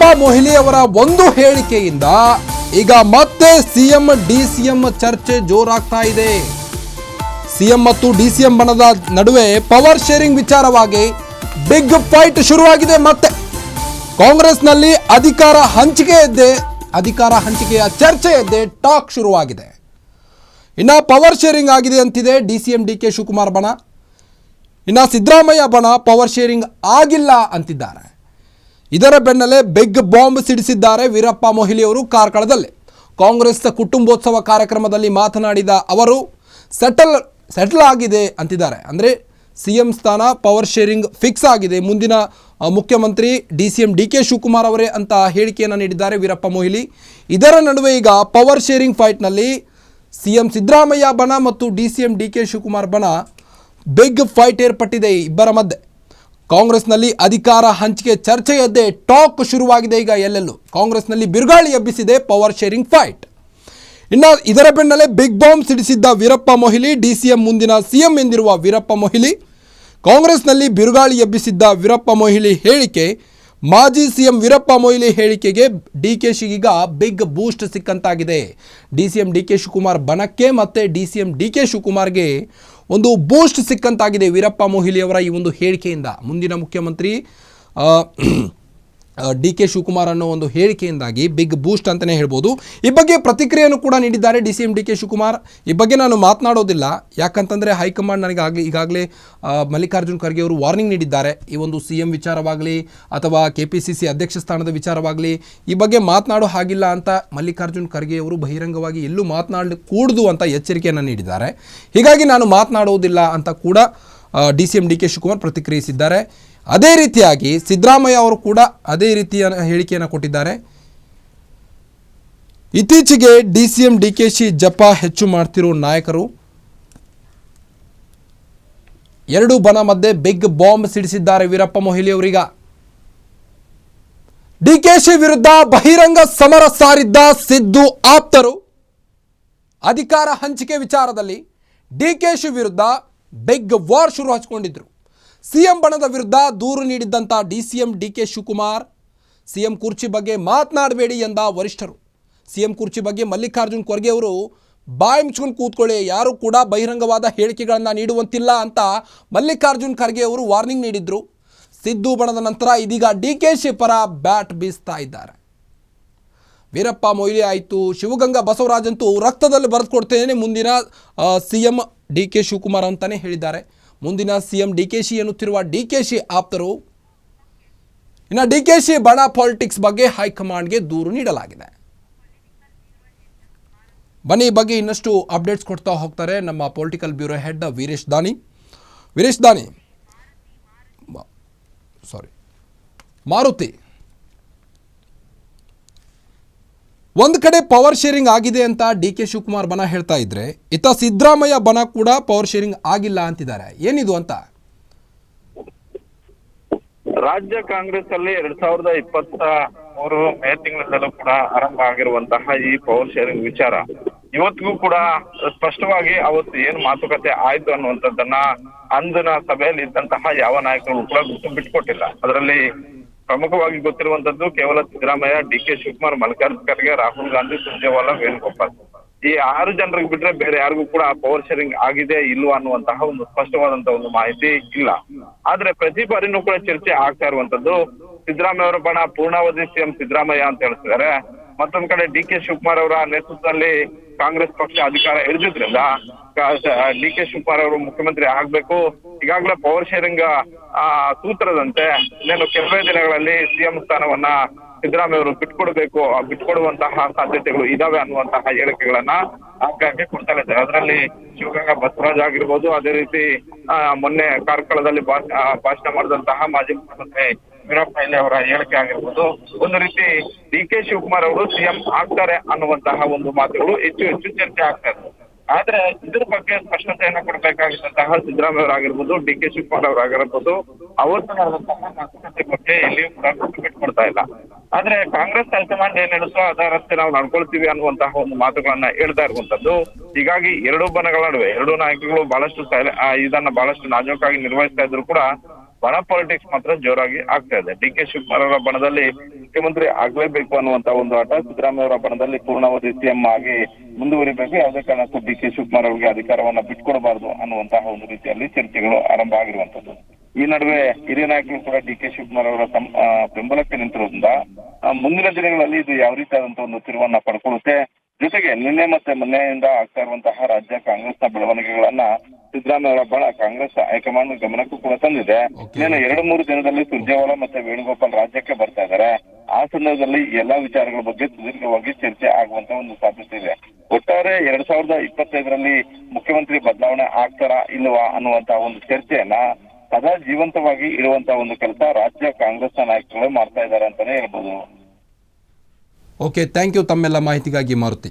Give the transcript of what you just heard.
ವೀರಪ್ಪ ಮೊಹಿಲಿಯವರ ಒಂದು ಹೇಳಿಕೆಯಿಂದ ಈಗ ಮತ್ತೆ ಸಿಎಂ, ಡಿಸಿಎಂ ಚರ್ಚೆ ಜೋರಾಗ್ತಾ ಇದೆ. ಸಿಎಂ ಮತ್ತು ಡಿಸಿಎಂ ಬಣದ ನಡುವೆ ಪವರ್ ಶೇರಿಂಗ್ ವಿಚಾರವಾಗಿ ಬಿಗ್ ಫೈಟ್ ಶುರುವಾಗಿದೆ ಮತ್ತೆ. ಕಾಂಗ್ರೆಸ್ನಲ್ಲಿ ಅಧಿಕಾರ ಹಂಚಿಕೆ ಎದ್ದೆ, ಅಧಿಕಾರ ಹಂಚಿಕೆಯ ಚರ್ಚೆ ಎದ್ದೆ ಟಾಕ್ ಶುರುವಾಗಿದೆ. ಇನ್ನು ಪವರ್ ಶೇರಿಂಗ್ ಆಗಿದೆ ಅಂತಿದೆ D C M D K Shivakumar ಬಣ. ಇನ್ನು ಸಿದ್ದರಾಮಯ್ಯ ಬಣ ಪವರ್ ಶೇರಿಂಗ್ ಆಗಿಲ್ಲ ಅಂತಿದ್ದಾರೆ. ಇದರ ಬೆನ್ನಲ್ಲೇ ಬೆಗ್ ಬಾಂಬ್ ಸಿಡಿಸಿದ್ದಾರೆ ವೀರಪ್ಪ ಮೊಹಿಲಿಯವರು ಕಾರ್ಕಳದಲ್ಲಿ. ಕಾಂಗ್ರೆಸ್ ಕುಟುಂಬೋತ್ಸವ ಕಾರ್ಯಕ್ರಮದಲ್ಲಿ ಮಾತನಾಡಿದ ಅವರು, ಸೆಟಲ್ ಸೆಟಲ್ ಆಗಿದೆ, ಅಂತಿದ್ದಾರೆ. ಅಂದರೆ ಸಿ ಎಂ ಸ್ಥಾನ ಪವರ್ ಶೇರಿಂಗ್ ಫಿಕ್ಸ್ ಆಗಿದೆ. ಮುಂದಿನ ಮುಖ್ಯಮಂತ್ರಿ D C M D K Shivakumar ಅವರೇ ಅಂತ ಹೇಳಿಕೆಯನ್ನು ನೀಡಿದ್ದಾರೆ ವೀರಪ್ಪ ಮೊಹಿಲಿ. ಇದರ ನಡುವೆ ಈಗ ಪವರ್ ಶೇರಿಂಗ್ ಫೈಟ್ನಲ್ಲಿ ಸಿ ಎಂ ಸಿದ್ದರಾಮಯ್ಯ ಬಣ ಮತ್ತು D C M D K Shivakumar ಬಣ ಬಿಗ್ ಫೈಟ್ ಏರ್ಪಟ್ಟಿದೆ ಇಬ್ಬರ ಮಧ್ಯೆ. ಕಾಂಗ್ರೆಸ್ನಲ್ಲಿ ಅಧಿಕಾರ ಹಂಚಿಕೆ ಚರ್ಚೆಯದ್ದೇ ಟಾಕ್ ಶುರುವಾಗಿದೆ ಈಗ ಎಲ್ಲೆಲ್ಲೂ. ಕಾಂಗ್ರೆಸ್ನಲ್ಲಿ ಬಿರುಗಾಳಿ ಎಬ್ಬಿಸಿದೆ ಪವರ್ ಶೇರಿಂಗ್ ಫೈಟ್. ಇನ್ನು ಇದರ ಬೆನ್ನಲ್ಲೇ ಬಿಗ್ ಬಾಂಬ್ ಸಿಡಿಸಿದ್ದ ವೀರಪ್ಪ ಮೊಹಿಲಿ, ಡಿ ಮುಂದಿನ ಸಿಎಂ ಎಂದಿರುವ ವೀರಪ್ಪ ಮೊಹಿಲಿ, ಕಾಂಗ್ರೆಸ್ನಲ್ಲಿ ಬಿರುಗಾಳಿ ಎಬ್ಬಿಸಿದ್ದ ವೀರಪ್ಪ ಮೊಹಿಲಿ ಹೇಳಿಕೆ, ಮಾಜಿ ಸಿಎಂ ವೀರಪ್ಪ ಮೊಯ್ಲಿ ಹೇಳಿಕೆಗೆ ಡಿ ಕೆ ಶಿಗೀಗ big boost ಸಿಕ್ಕಂತಾಗಿದೆ. D C M D K Shivakumar ಬನಕ್ಕೆ ಮತ್ತು D C M D K ಶಿವಕುಮಾರ್ಗೆ ಒಂದು ಬೂಸ್ಟ್ ಸಿಕ್ಕಂತಾಗಿದೆ ವೀರಪ್ಪ ಮೊಹಿಲಿಯವರ ಈ ಒಂದು ಹೇಳಿಕೆಯಿಂದ. ಮುಂದಿನ ಮುಖ್ಯಮಂತ್ರಿ ಡಿ ಕೆ ಶಿವಕುಮಾರ್ ಅನ್ನೋ ಒಂದು ಹೇಳಿಕೆಯಿಂದಾಗಿ ಬಿಗ್ ಬೂಸ್ಟ್ ಅಂತಲೇ ಹೇಳ್ಬೋದು. ಈ ಬಗ್ಗೆ ಪ್ರತಿಕ್ರಿಯೆಯನ್ನು ಕೂಡ ನೀಡಿದ್ದಾರೆ D C M, D K Shivakumar. ಈ ಬಗ್ಗೆ ನಾನು ಮಾತನಾಡೋದಿಲ್ಲ. ಯಾಕಂತಂದರೆ ಹೈಕಮಾಂಡ್ ನನಗೆ ಆಗಲಿ ಈಗಾಗಲೇ ಮಲ್ಲಿಕಾರ್ಜುನ್ ಖರ್ಗೆ ಅವರು ವಾರ್ನಿಂಗ್ ನೀಡಿದ್ದಾರೆ. ಈ ಒಂದು ಸಿ ಎಂ ವಿಚಾರವಾಗಲಿ ಅಥವಾ ಕೆ ಪಿ ಸಿ ಸಿ ಅಧ್ಯಕ್ಷ ಸ್ಥಾನದ ವಿಚಾರವಾಗಲಿ ಈ ಬಗ್ಗೆ ಮಾತನಾಡೋ ಹಾಗಿಲ್ಲ ಅಂತ ಮಲ್ಲಿಕಾರ್ಜುನ್ ಖರ್ಗೆ ಅವರು ಬಹಿರಂಗವಾಗಿ ಎಲ್ಲೂ ಕೂಡುದು ಅಂತ ಎಚ್ಚರಿಕೆಯನ್ನು ನೀಡಿದ್ದಾರೆ. ಹೀಗಾಗಿ ನಾನು ಮಾತನಾಡುವುದಿಲ್ಲ ಅಂತ ಕೂಡ D C M, D K Shivakumar ಪ್ರತಿಕ್ರಿಯಿಸಿದ್ದಾರೆ. ಅದೇ ರೀತಿಯಾಗಿ ಸಿದ್ದರಾಮಯ್ಯ ಅವರು ಕೂಡ ಅದೇ ರೀತಿಯ ಹೇಳಿಕೆಯನ್ನು ಕೊಟ್ಟಿದ್ದಾರೆ. ಇತ್ತೀಚೆಗೆ D C M D K ಜಪ ಹೆಚ್ಚು ಮಾಡ್ತಿರೋ ನಾಯಕರು ಎರಡು ಬನ ಮಧ್ಯೆ ಬಿಗ್ ಬಾಂಬ್ ಸಿಡಿಸಿದ್ದಾರೆ ವೀರಪ್ಪ ಮೊಹಿಲಿ ಅವರೀಗ. ಡಿ ಕೆ ವಿರುದ್ಧ ಬಹಿರಂಗ ಸಮರ ಸಾರಿದ್ದ ಸಿದ್ದು ಆಪ್ತರು ಅಧಿಕಾರ ಹಂಚಿಕೆ ವಿಚಾರದಲ್ಲಿ ಡಿ ಕೆ ವಿರುದ್ಧ ಬಿಗ್ ವಾರ್ ಶುರು ಹಚ್ಕೊಂಡಿದ್ರು. ಸಿಎಂ ಬಣದ ವಿರುದ್ಧ ದೂರು ನೀಡಿದ್ದಂಥ D C M D K Shivakumar. CM ಕುರ್ಚಿ ಬಗ್ಗೆ ಮಾತನಾಡಬೇಡಿ ಎಂದ ವರಿಷ್ಠರು. ಸಿಎಂ ಕುರ್ಚಿ ಬಗ್ಗೆ ಮಲ್ಲಿಕಾರ್ಜುನ್ ಖರ್ಗೆ ಅವರು, ಬಾಯಿ ಮುಚ್ಕೊಂಡು ಕೂತ್ಕೊಳ್ಳಿ, ಯಾರೂ ಕೂಡ ಬಹಿರಂಗವಾದ ಹೇಳಿಕೆಗಳನ್ನು ನೀಡುವಂತಿಲ್ಲ ಅಂತ ಮಲ್ಲಿಕಾರ್ಜುನ್ ಖರ್ಗೆ ಅವರು ವಾರ್ನಿಂಗ್ ನೀಡಿದ್ರು. ಸಿದ್ದು ಬಣದ ನಂತರ ಇದೀಗ ಡಿ ಕೆ ಶಿ ಪರ ಬ್ಯಾಟ್ ಬೀಸ್ತಾ ಇದ್ದಾರೆ. ವೀರಪ್ಪ ಮೊಯ್ಲಿ ಆಯಿತು. ಶಿವಗಂಗಾ ಬಸವರಾಜ್ ಅಂತೂ ರಕ್ತದಲ್ಲಿ ಬರೆದುಕೊಡ್ತೇನೆ ಮುಂದಿನ C M D K Shivakumar ಅಂತಲೇ ಹೇಳಿದ್ದಾರೆ. ಮುಂದಿನ ಸಿಎಂ ಡಿ ಕೆ ಶಿ ಎನ್ನುತ್ತಿರುವ ಡಿ ಕೆ ಶಿ ಆಪ್ತರು ಇನ್ನು ಡಿ ಕೆ ಶಿ ಬಣ ಪಾಲಿಟಿಕ್ಸ್ ಬಗ್ಗೆ ಹೈಕಮಾಂಡ್ಗೆ ದೂರು ನೀಡಲಾಗಿದೆ. ಬನ್ನಿ, ಈ ಬಗ್ಗೆ ಇನ್ನಷ್ಟು ಅಪ್ಡೇಟ್ಸ್ ಕೊಡ್ತಾ ಹೋಗ್ತಾರೆ ನಮ್ಮ ಪೊಲಿಟಿಕಲ್ ಬ್ಯೂರೋ ಹೆಡ್ ವೀರೇಶ್ ದಾನಿ. ವೀರೇಶ್ ದಾನಿ ಸಾರಿ ಮಾರುತಿ. ಒಂದು ಕಡೆ ಪವರ್ ಶೇರಿಂಗ್ ಆಗಿದೆ ಅಂತ ಡಿ ಕೆ ಶಿವಕುಮಾರ್ ಬನ ಹೇಳ್ತಾ ಇದ್ರೆ ಇತ ಸಿದ್ದರಾಮಯ್ಯ ಬನ ಕೂಡ ಪವರ್ ಶೇರಿಂಗ್ ಆಗಿಲ್ಲ ಅಂತಿದ್ದಾರೆ. ಏನಿದು ಅಂತ? ರಾಜ್ಯ ಕಾಂಗ್ರೆಸ್ ಅಲ್ಲಿ ಎರಡ್ ಸಾವಿರದ ಇಪ್ಪತ್ತ ಮೂರು ಮೇ ತಿಂಗಳಿಂದಲೂ ಕೂಡ ಆರಂಭ ಆಗಿರುವಂತಹ ಈ ಪವರ್ ಶೇರಿಂಗ್ ವಿಚಾರ. ಇವತ್ತಿಗೂ ಕೂಡ ಸ್ಪಷ್ಟವಾಗಿ ಅವತ್ತು ಏನ್ ಮಾತುಕತೆ ಆಯ್ತು ಅನ್ನುವಂಥದ್ದನ್ನ ಅಂದಿನ ಸಭೆಯಲ್ಲಿ ಇದ್ದಂತಹ ಯಾವ ನಾಯಕರು ಕೂಡ ಗುಟ್ಟು ಬಿಟ್ಕೊಟ್ಟಿಲ್ಲ. ಅದರಲ್ಲಿ ಪ್ರಮುಖವಾಗಿ ಗೊತ್ತಿರುವಂತದ್ದು ಕೇವಲ ಸಿದ್ದರಾಮಯ್ಯ, ಡಿ ಕೆ ಶಿವಕುಮಾರ್, ಮಲ್ಲಿಕಾರ್ಜುನ ಖರ್ಗೆ, ರಾಹುಲ್ ಗಾಂಧಿ, ಸುರ್ಜೇವಾಲಾ, ವೇಣುಗೋಪಾಲ್. ಈ ಆರು ಜನರಿಗೆ ಬಿಟ್ರೆ ಬೇರೆ ಯಾರಿಗೂ ಕೂಡ ಪವರ್ ಶೇರಿಂಗ್ ಆಗಿದೆ ಇಲ್ವಾ ಅನ್ನುವಂತಹ ಒಂದು ಸ್ಪಷ್ಟವಾದಂತಹ ಒಂದು ಮಾಹಿತಿ ಇಲ್ಲ. ಆದ್ರೆ ಪ್ರತಿ ಬಾರಿನೂ ಕೂಡ ಚರ್ಚೆ ಆಗ್ತಾ ಇರುವಂತದ್ದು ಸಿದ್ದರಾಮಯ್ಯ ಅವರ ಬಣ ಪೂರ್ಣಾವಧಿ ಸಿಎಂ ಸಿದ್ದರಾಮಯ್ಯ ಅಂತ ಹೇಳ್ತಿದ್ದಾರೆ. ಮತ್ತೊಂದ್ ಕಡೆ ಡಿ ಕೆ ಶಿವಕುಮಾರ್ ಅವರ ನೇತೃತ್ವದಲ್ಲಿ ಕಾಂಗ್ರೆಸ್ ಪಕ್ಷ ಅಧಿಕಾರ ಹಿಡಿದಿದ್ರಿಂದ ಡಿ ಕೆ ಶಿವಕುಮಾರ್ ಅವರು ಮುಖ್ಯಮಂತ್ರಿ ಆಗ್ಬೇಕು ಈಗಾಗಲೇ ಪವರ್ ಶೇರಿಂಗ್ ಆ, ಸೂತ್ರದಂತೆ ಇನ್ನೇನು ಕೆಲವೇ ದಿನಗಳಲ್ಲಿ ಸಿಎಂ ಸ್ಥಾನವನ್ನ ಸಿದ್ದರಾಮಯ್ಯ ಅವರು ಬಿಟ್ಕೊಡ್ಬೇಕು ಬಿಟ್ಕೊಡುವಂತಹ ಸಾಧ್ಯತೆಗಳು ಇದಾವೆ ಅನ್ನುವಂತಹ ಹೇಳಿಕೆಗಳನ್ನ ಆಗಾಗ್ಗೆ ಕೊಡ್ತಾ ಇದ್ದಾರೆ. ಅದರಲ್ಲಿ ಶಿವಗಂಗಾ ಬಸವರಾಜ್ ಆಗಿರ್ಬೋದು, ಅದೇ ರೀತಿ ಮೊನ್ನೆ ಕಾರ್ಕಳದಲ್ಲಿ ಭಾಷಣ ಮಾಡಿದಂತಹ ಮಾಜಿ ಮುಖ್ಯಮಂತ್ರಿ ವೀರಪ್ಪ ಮೊಯ್ಲಿ ಅವರ ಹೇಳಿಕೆ ಆಗಿರ್ಬೋದು. ಒಂದು ರೀತಿ ಡಿ ಕೆ ಶಿವಕುಮಾರ್ ಅವರು ಸಿಎಂ ಆಗ್ತಾರೆ ಅನ್ನುವಂತಹ ಒಂದು ಮಾತುಗಳು ಹೆಚ್ಚು ಹೆಚ್ಚು ಚರ್ಚೆ ಆಗ್ತಾ ಇದೆ. ಆದ್ರೆ ಇದ್ರ ಬಗ್ಗೆ ಸ್ಪಷ್ಟತೆಯನ್ನ ಕೊಡಬೇಕಾಗಿರುವಂತಹ ಸಿದ್ದರಾಮಯ್ಯ ಅವರಾಗಿರ್ಬೋದು ಡಿ ಕೆ ಶಿವಕುಮಾರ್ ಅವರಾಗಿರ್ಬೋದು ಅವತ್ತು ನಡೆದಂತಹ ಮಾತುಕತೆ ಬಗ್ಗೆ ಎಲ್ಲಿಯೂ ಕೂಡ ಗುಟ್ಟು ಮಾಡ್ತಾ ಇಲ್ಲ. ಆದ್ರೆ ಕಾಂಗ್ರೆಸ್ ಹೈಕಮಾಂಡ್ ಏನ್ ಹೇಳುತ್ತೋ ಅದರಂತೆ ನಾವು ನಡ್ಕೊಳ್ತೀವಿ ಅನ್ನುವಂತಹ ಒಂದು ಮಾತುಗಳನ್ನ ಹೇಳ್ತಾ ಇರುವಂತದ್ದು ಹೀಗಾಗಿ ಎರಡೂ ಬಣಗಳ ನಡುವೆ, ಎರಡು ನಾಯಕಿಗಳು ಬಹಳಷ್ಟು ಇದನ್ನ ಬಹಳಷ್ಟು ನಾಜೂಕಾಗಿ ನಿರ್ವಹಿಸ್ತಾ ಇದ್ರು ಕೂಡ ಬಣ ಪಾಲಿಟಿಕ್ಸ್ ಮಾತ್ರ ಜೋರಾಗಿ ಆಗ್ತಾ ಇದೆ. ಡಿ ಕೆ ಶಿವಕುಮಾರ್ ಅವರ ಬಣದಲ್ಲಿ ಮುಖ್ಯಮಂತ್ರಿ ಆಗ್ಲೇಬೇಕು ಅನ್ನುವಂತ ಒಂದು ಆಟ ಸಿದ್ದರಾಮಯ್ಯ ಅವರ ಬಣದಲ್ಲಿ ಪೂರ್ಣಾವಧಿ ಸಿಎಂ ಆಗಿ ಮುಂದುವರಿಬೇಕು. ಯಾವುದೇ ಕಾರಣಕ್ಕೂ ಡಿ ಕೆ ಶಿವಕುಮಾರ್ ಅವರಿಗೆ ಅಧಿಕಾರವನ್ನ ಬಿಟ್ಕೊಡಬಾರದು ಅನ್ನುವಂತಹ ಒಂದು ರೀತಿಯಲ್ಲಿ ಚರ್ಚೆಗಳು ಆರಂಭ ಆಗಿರುವಂತದ್ದು ಈ ನಡುವೆ ಹಿರಿಯ ನಾಯಕರು ಕೂಡ ಡಿ ಕೆ ಶಿವಕುಮಾರ್ ಅವರ ಬೆಂಬಲಕ್ಕೆ ನಿಂತಿರೋದ್ರಿಂದ ಮುಂದಿನ ದಿನಗಳಲ್ಲಿ ಇದು ಯಾವ ರೀತಿಯಾದಂತಹ ಒಂದು ತಿರುವನ್ನ ಪಡ್ಕೊಳ್ಳುತ್ತೆ? ಜೊತೆಗೆ ನಿನ್ನೆ ಮತ್ತೆ ಮೊನ್ನೆಯಿಂದ ಆಗ್ತಾ ಇರುವಂತಹ ರಾಜ್ಯ ಕಾಂಗ್ರೆಸ್ನ ಬೆಳವಣಿಗೆಗಳನ್ನ ಸಿದ್ದರಾಮಯ್ಯ ಬಣ ಕಾಂಗ್ರೆಸ್ ಹೈಕಮಾಂಡ್ ಗಮನಕ್ಕೂ ಕೂಡ ತಂದಿದೆ. ಇನ್ನು ಇನ್ನೇನು ಎರಡು ಮೂರು ದಿನದಲ್ಲಿ ಸುರ್ಜೇವಾಲಾ ಮತ್ತೆ ವೇಣುಗೋಪಾಲ್ ರಾಜ್ಯಕ್ಕೆ ಬರ್ತಾ ಇದ್ದಾರೆ. ಆ ಸಂದರ್ಭದಲ್ಲಿ ಎಲ್ಲಾ ವಿಚಾರಗಳ ಬಗ್ಗೆ ಸುದೀರ್ಘವಾಗಿ ಚರ್ಚೆ ಆಗುವಂತ ಒಂದು ಸಾಧ್ಯತೆ ಇದೆ. ಒಟ್ಟಾರೆ ಎರಡ್ ಸಾವಿರದ ಇಪ್ಪತ್ತೈದರಲ್ಲಿ ಮುಖ್ಯಮಂತ್ರಿ ಬದಲಾವಣೆ ಆಗ್ತಾರಾ ಇಲ್ವಾ ಅನ್ನುವಂತ ಒಂದು ಚರ್ಚೆಯನ್ನ ಸದಾ ಜೀವಂತವಾಗಿ ಇರುವಂತಹ ಒಂದು ಕೆಲಸ ರಾಜ್ಯ ಕಾಂಗ್ರೆಸ್ನ ನಾಯಕರುಗಳು ಮಾಡ್ತಾ ಇದ್ದಾರೆ ಅಂತಾನೆ ಹೇಳ್ಬೋದು. ಓಕೆ ಥ್ಯಾಂಕ್ ಯು ತಮ್ಮೆಲ್ಲ ಮಾಹಿತಿಗಾಗಿ ಮಾರುತಿ